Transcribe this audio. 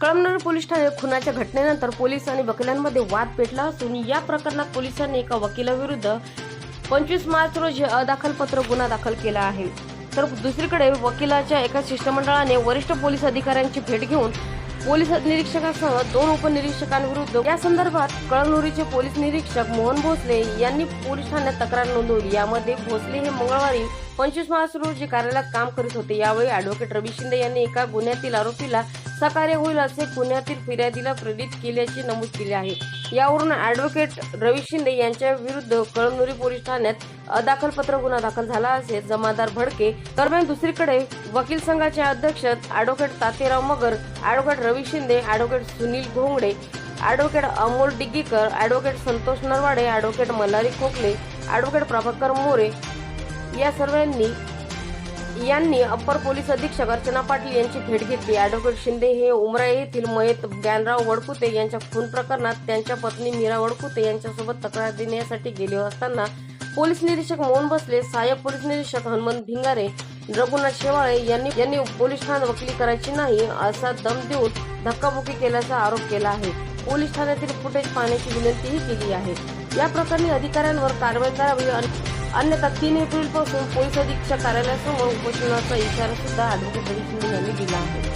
Police Thane खुनाच्या घटनेनंतर police आणि वकिलांमध्ये वाद पेटला असून या प्रकरणात पोलिसांनी एका वकिलाविरुद्ध पंचवीस मार्च रोजी अदाखलपत्र गुन्हा दाखल केला आहे. तर दुसरीकडे वकिलाच्या एका शिष्टमंडळाने वरिष्ठ पोलीस अधिकाऱ्यांची भेट घेऊन पोलीस निरीक्षकासह दोन उपनिरीक्षकांविरुद्ध या संदर्भात कळमनुरीचे पोलीस निरीक्षक मोहन भोसले यांनी पोलीस ठाण्यात तक्रार नोंदवली. यामध्ये भोसले हे मंगळवारी पंचवीस मार्च रोजी कार्यालयात काम करीत होते. यावेळी अॅडव्होकेट रवी शिंदे यांनी एका गुन्ह्यातील आरोपीला सकार्य होईल असे गुन्ह्यातील फिर्यादीला प्रेरित केल्याचे नमूद केले आहे. यावरून अॅडव्होकेट रवी शिंदे यांच्या विरुद्ध कळमनुरी पोलीस ठाण्यात अदाखलपत्र गुन्हा दाखल झाला असे जमादार भडके दरम्यान दुसरीकडे वकील संघाचे अध्यक्ष advocate Taterao Magar advocate Ravi Shinde advocate Sunil Ghongade advocate Amol Diggikar advocate Santosh Narwade advocate Malhari Khokle advocate Prabhakar More या सर्वांनी यांनी अप्पर पोलीस अधीक्षक अर्चना पाटील यांची भेट घेतली. अॅडव्होकेट शिंदे हे उमरा येथील मयत ज्ञानराव वडकुते यांच्या खून प्रकरणात त्यांच्या पत्नी मीरा वडकुते यांच्यासोबत तक्रार देण्यासाठी गेले असताना पोलीस निरीक्षक मोहन बसले सहाय्यक पोलीस निरीक्षक हनुमंत भिंगारे रघुनाथ शेवाळे यांनी यांनी पोलीस ठाण्यात वकिली करायची नाही असा दम देऊन धक्काबुक्की केल्याचा आरोप केला आहे. पोलीस ठाण्यातील फुटेज पाहण्याची विनंतीही केली आहे. या प्रकरणी अधिकाऱ्यांवर कारवाई करावी आणि अन्यथा तीन एप्रिलपासून पोलीस अधीक्षक कार्यालयासमोर उपोषणाचा इशारा सुद्धा अॅडव्होकेट रवी शिंदे यांनी दिला आहे.